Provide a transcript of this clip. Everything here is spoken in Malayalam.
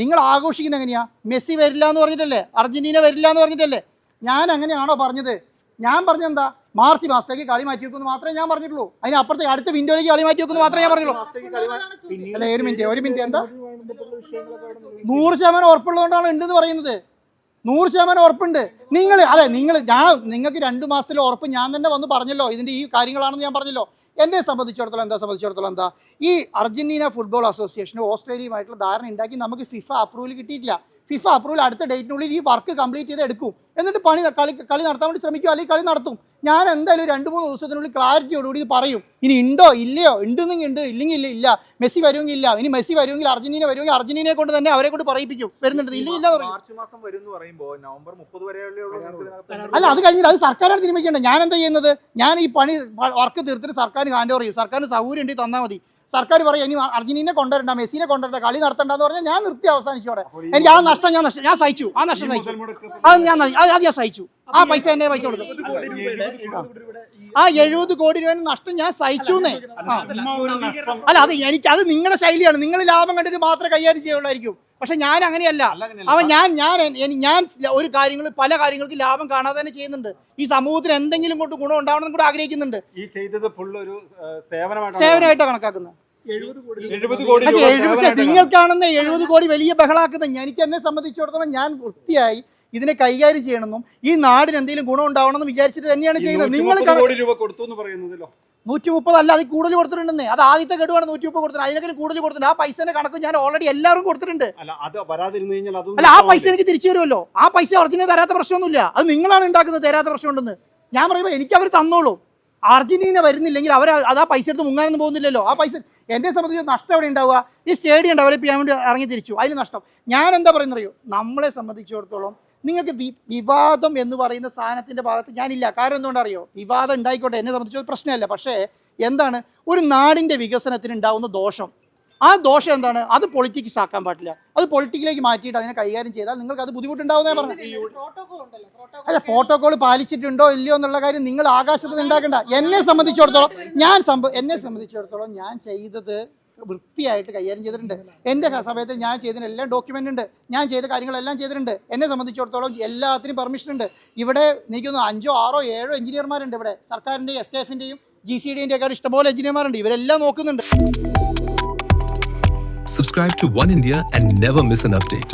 നിങ്ങൾ ആഘോഷിക്കുന്നത് എങ്ങനെയാ? മെസ്സി വരില്ല എന്ന് പറഞ്ഞിട്ടല്ലേ? അർജന്റീന വരില്ല എന്ന് പറഞ്ഞിട്ടല്ലേ? ഞാൻ അങ്ങനെയാണോ പറഞ്ഞത്? ഞാൻ പറഞ്ഞെന്താ മാർച്ച് മാസത്തേക്ക് കളി മാറ്റി വെക്കുമെന്ന് മാത്രമേ ഞാൻ പറഞ്ഞിട്ടുള്ളൂ. അതിന് അപ്പുറത്തേക്ക് അടുത്ത വിൻഡോയിലേക്ക് കളി മാറ്റി വെക്കുമെന്ന് മാത്രമേ ഞാൻ പറഞ്ഞുള്ളൂ അല്ല ഒരു മിനിറ്റ് ഒരു മിനിറ്റ് എന്താ? നൂറ് ശതമാനം ഉറപ്പുള്ളതുകൊണ്ടാണ് ഉണ്ടെന്ന് പറയുന്നത്. നൂറ് ശതമാനം ഉറപ്പുണ്ട്. നിങ്ങൾ അതെ നിങ്ങൾ ഞാൻ നിങ്ങൾക്ക് രണ്ട് മാസത്തിലെ ഉറപ്പ് ഞാൻ തന്നെ വന്ന് പറഞ്ഞല്ലോ. ഇതിന്റെ ഈ കാര്യങ്ങളാണെന്ന് ഞാൻ പറഞ്ഞല്ലോ. എന്നെ സംബന്ധിച്ചിടത്തോളം എന്താ സംബന്ധിച്ചിടത്തോളം എന്താ? ഈ അർജന്റീന ഫുട്ബോൾ അസോസിയേഷനും ഓസ്ട്രേലിയയുമായിട്ടുള്ള ധാരണ ഉണ്ടാക്കി നമുക്ക് ഫിഫ അപ്രൂവൽ കിട്ടിയിട്ടില്ല. ഫിഫ അപ്രൂവൽ അടുത്ത ഡേറ്റിനുള്ളിൽ ഈ വർക്ക് കംപ്ലീറ്റ് ചെയ്ത് എടുക്കും. എന്നിട്ട് പണി കളി കളി നടത്താൻ വേണ്ടി ശ്രമിക്കും അല്ലെങ്കിൽ കളി നടത്തും. ഞാൻ എന്തായാലും രണ്ട് മൂന്ന് ദിവസത്തിനുള്ളിൽ ക്ലാരിറ്റിയോടുകൂടി ഇത് പറയും. ഇനി ഉണ്ടോ? ഇല്ലയോ? ഉണ്ടെന്നെങ്കിൽ ഉണ്ട്. ഇല്ലെങ്കിൽ ഇല്ല ഇല്ല. മെസ്സി വരുമെങ്കിൽ ഇല്ല. ഇനി മെസ്സി വരുമെങ്കിൽ അർജന്റീന വരുമെങ്കിൽ അർജന്റീനയെ കൊണ്ട് തന്നെ അവരെ കൊണ്ട് പറയിപ്പിക്കും. വരുന്നുണ്ട്. ഇല്ലെങ്കിൽ ഇല്ല എന്ന് പറയും. മാർച്ച് മാസം വരും എന്ന് പറയുമ്പോ നവംബർ മുപ്പത് അല്ല അത് കഴിഞ്ഞിട്ട് അത് സർക്കാരാണ് തീരുമാനിക്കേണ്ടത്. ഞാൻ എന്താ ചെയ്യുന്നത്? ഞാൻ ഈ പണി വർക്ക് തീർത്തിട്ട് സർക്കാരിന് ഹാൻഡ് ഓവർ ചെയ്യും. സർക്കാരിന് സൗകര്യം ഉണ്ടെങ്കിൽ തന്നാൽ മതി. സർക്കാർ പറയും ഇനി അർജന്റീനെ കൊണ്ടുവരണ്ട മെസ്സിനെ കൊണ്ടുവരണ്ട കളി നടത്തണ്ടെന്ന് പറഞ്ഞാൽ ഞാൻ നിർത്തി അവസാനിച്ചോടെ എനിക്ക് ആ നഷ്ടം ഞാൻ നഷ്ടം ഞാൻ സഹിച്ചു. ആ നഷ്ടം സഹിച്ചു. അത് ഞാൻ അത് ഞാൻ സഹിച്ചു. ആ പൈസ എന്നെ പൈസ കൊടുക്കും ആ എഴുപത് കോടി രൂപ നഷ്ടം ഞാൻ സഹിച്ചു എന്നേ അല്ല അത് എനിക്ക് അത് നിങ്ങളുടെ ശൈലിയാണ്. നിങ്ങൾ ലാഭം കണ്ടിട്ട് മാത്രമേ കൈകാര്യം ചെയ്യുള്ളായിരിക്കും. പക്ഷെ ഞാൻ അങ്ങനെയല്ല. അവൻ ഞാൻ ഞാൻ ഞാൻ ഒരു കാര്യങ്ങൾ പല കാര്യങ്ങൾക്ക് ലാഭം കാണാതെ തന്നെ ചെയ്യുന്നുണ്ട്. ഈ സമൂഹത്തിന് എന്തെങ്കിലും കൊണ്ട് ഗുണം ഉണ്ടാവണം കൂടെ ആഗ്രഹിക്കുന്നുണ്ട്. ഈ ചെയ്തത് ഫുൾ ഒരു സേവനമായിട്ടാണ് സേവനമായിട്ടാണ് കണക്കാക്കുന്നത്. പക്ഷേ. നിങ്ങൾക്കാണെന്ന് എഴുപത് കോടി വലിയ ബഹളാക്കുന്നത്. എനിക്ക് എന്നെ സംബന്ധിച്ചിടത്തോളം ഞാൻ വൃത്തിയായി ഇതിനെ കൈകാര്യം ചെയ്യണമെന്നും ഈ നാടിന് എന്തെങ്കിലും ഗുണം ഉണ്ടാവണമെന്ന് വിചാരിച്ചിട്ട് തന്നെയാണ് ചെയ്യുന്നത്. നിങ്ങൾ രൂപ കൊടുത്തു എന്ന് പറയുന്നതല്ലോ നൂറ്റി മുപ്പത് അല്ല അതിൽ കൂടുതൽ കൊടുത്തിട്ടുണ്ടെന്നേ. അത് ആദ്യത്തെ ഗഡുവാണ് നൂറ്റി മുപ്പത് കൊടുത്തത് അതിനൊക്കെ കൂടുതൽ കൊടുത്തിട്ടുണ്ട്. ആ പൈസ കണക്ക് ഞാൻ ഓൾറെഡി എല്ലാവരും കൊടുത്തിട്ടുണ്ട്. അല്ല ആ പൈസ എനിക്ക് തിരിച്ചു തരുമല്ലോ. ആ പൈസ ഒറിജിനൽ തരാത്ത പ്രശ്നമൊന്നുമില്ല. അത് നിങ്ങളാണ് ഉണ്ടാക്കുന്നത് തരാത്ത പ്രശ്നമുണ്ടെന്ന്. ഞാൻ പറയുമ്പോൾ എനിക്ക് അവർ തന്നോളൂ. അർജന്റീന വരുന്നില്ലെങ്കിൽ അവർ അത് ആ പൈസ എടുത്ത് മുങ്ങാനൊന്നും പോകുന്നില്ലല്ലോ. ആ പൈസ എന്നെ സംബന്ധിച്ച് നഷ്ടം എവിടെ ഉണ്ടാവുക? ഈ സ്റ്റേഡിയം ഡെവലപ്പ് ചെയ്യാൻ വേണ്ടി ഇറങ്ങി തിരിച്ചു. അതിന് നഷ്ടം. ഞാൻ എന്താ പറയുന്നറിയോ? നമ്മളെ സംബന്ധിച്ചിടത്തോളം നിങ്ങൾക്ക് വി വിവാദം എന്ന് പറയുന്ന സാധനത്തിന്റെ ഭാഗത്ത് ഞാനില്ല. കാരണം എന്തുകൊണ്ടറിയോ? വിവാദം ഉണ്ടായിക്കോട്ടെ എന്നെ സംബന്ധിച്ച് പ്രശ്നമല്ല. പക്ഷേ എന്താണ്? ഒരു നാടിന്റെ വികസനത്തിന് ഉണ്ടാവുന്ന ദോഷം. ആ ദോഷം എന്താണ്? അത് പൊളിറ്റിക്സ് ആക്കാൻ പാടില്ല. അത് പൊളിറ്റിക്കിലേക്ക് മാറ്റിയിട്ട് അതിനെ കൈകാര്യം ചെയ്താൽ നിങ്ങൾക്ക് അത് ബുദ്ധിമുട്ടുണ്ടാവുന്നേ പറഞ്ഞു. അല്ല പ്രോട്ടോകോൾ പാലിച്ചിട്ടുണ്ടോ ഇല്ലയോ എന്നുള്ള കാര്യം നിങ്ങൾ ആകാശത്ത് ഉണ്ടാക്കണ്ട. എന്നെ സംബന്ധിച്ചിടത്തോളം ഞാൻ എന്നെ സംബന്ധിച്ചിടത്തോളം ഞാൻ ചെയ്തത് വൃത്തിയായിട്ട് കൈകാര്യം ചെയ്തിട്ടുണ്ട്. എന്റെ സമയത്ത് ഞാൻ ചെയ്തതിന് എല്ലാം ഡോക്യുമെന്റ് ഉണ്ട് ഞാൻ ചെയ്ത കാര്യങ്ങളെല്ലാം ചെയ്തിട്ടുണ്ട്. എന്നെ സംബന്ധിച്ചിടത്തോളം എല്ലാത്തിനും പെർമിഷൻ ഉണ്ട് ഇവിടെ എനിക്കൊന്ന് അഞ്ചോ ആറോ ഏഴോ എഞ്ചിനീയർമാരുണ്ട് ഇവിടെ. സർക്കാരിന്റെയും എസ് കെ എഫിന്റെയും ജി സി ഡിന്റെ ഒക്കെ ഇഷ്ടംപോലെ എഞ്ചിനീയർമാരുണ്ട്. ഇവരെല്ലാം നോക്കുന്നുണ്ട്. Subscribe to One India and never miss an update.